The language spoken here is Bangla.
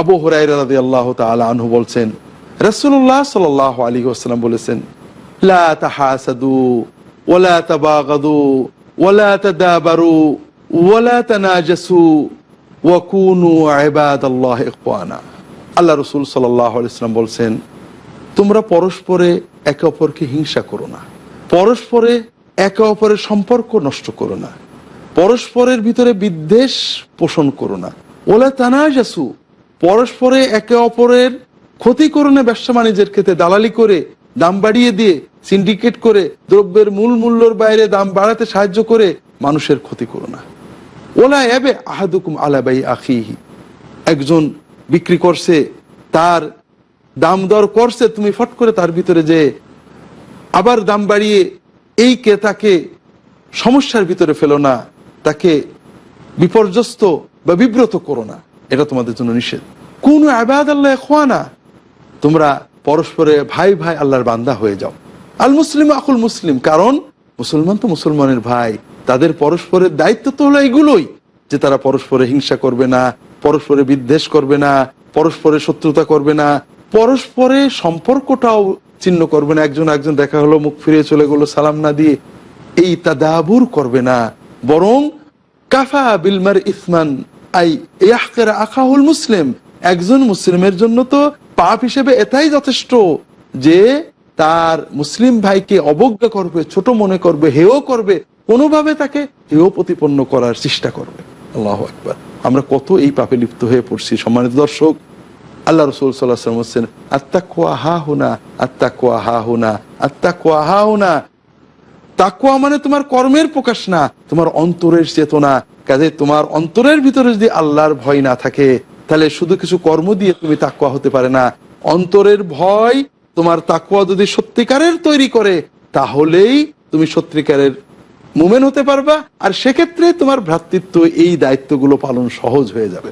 আবু হরাইরাদি আল্লাহ আনহু বলছেন রসুল্লাহ সাল আলী আসসালাম বলেছেন ওলা ইখওয়ানা। আল্লাহ রসুল বলছেন, তোমরা পরস্পরে একে অপরকে হিংসা করো না। পরস্পরে একে অপরের সম্পর্ক নষ্ট করো না। পরস্পরের ভিতরে বিদ্বেষ পোষণ করো না। ওলা তানাজাসু পরস্পরে একে অপরের ক্ষতি করো ব্যবসা বাণিজ্যের ক্ষেত্রে দালালি করে দাম বাড়িয়ে দিয়ে সিন্ডিকেট করে দ্রব্যের মূল মূল্যর বাইরে দাম বাড়াতে সাহায্য করে মানুষের ক্ষতি করো না। ওলা এবে আহাদুকুম আলাবাই আখিহি। একজন বিক্রি করছে, তার দাম দর করছে, তুমি ফট করে তার ভিতরে যে আবার দাম বাড়িয়ে এই ক্রেতাকে সমস্যার ভিতরে ফেলো না, তাকে বিপর্যস্ত বা বিব্রত করো না। এটা তোমাদের জন্য নিষেধ। কোন আবাদ আল্লাহ খোয়ানা তোমরা পরস্পরে ভাই ভাই আল্লাহর বান্দা হয়ে যাও। আল মুসলিম আকুল মুসলিম কারণ মুসলমান তো মুসলমানের ভাই। তাদের পরস্পরের দায়িত্ব তো হলো এগুলোই যে তারা পরস্পরে হিংসা করবে না পরস্পরে বিদ্বেষ করবে না পরস্পরে শত্রুতা করবে না পরস্পরে সম্পর্কটাও চিহ্ন করবে না। একজন একজন দেখা হলো মুখ ফিরিয়ে চলে গেলো সালাম না দিয়ে এই তাদাবুর করবে না। বরং কাফা বিলমার ইসমান আই আখাহুল মুসলিম। একজন মুসলিমের জন্য তো পাপ হিসেবে এটাই যথেষ্ট যে তার মুসলিম ভাইকে অবজ্ঞা করবে, ছোট মনে করবে হেও করবে, কোনোভাবে তাকে হেও প্রতিপন্ন করার চেষ্টা করবে। আল্লাহ একবার আমরা কত এই পাপে লিপ্ত হয়ে পড়ছি। সম্মানিত দর্শক, আল্লাহ রসুল সাল্লাম বলছেন আত্মা কোয়া হা হুনা আত্মা কোয়া হা হুনা আত্মা কোয়া হা হুনা তাকুয়া মানে তোমার কর্মের প্রকাশ না, তোমার অন্তরের চেতনা। কাজে তোমার অন্তরের ভিতরে যদি আল্লাহর ভয় না থাকে, তাহলে শুধু কিছু কর্ম দিয়ে তুমি তাকুয়া হতে পারে না। অন্তরের ভয় তোমার তাকুয়া যদি সত্যিকারের তৈরি করে, তাহলেই তুমি সত্যিকারের মুমেন হতে পারবা। আর সেক্ষেত্রে তোমার ভ্রাতৃত্ব এই দায়িত্বগুলো পালন সহজ হয়ে যাবে।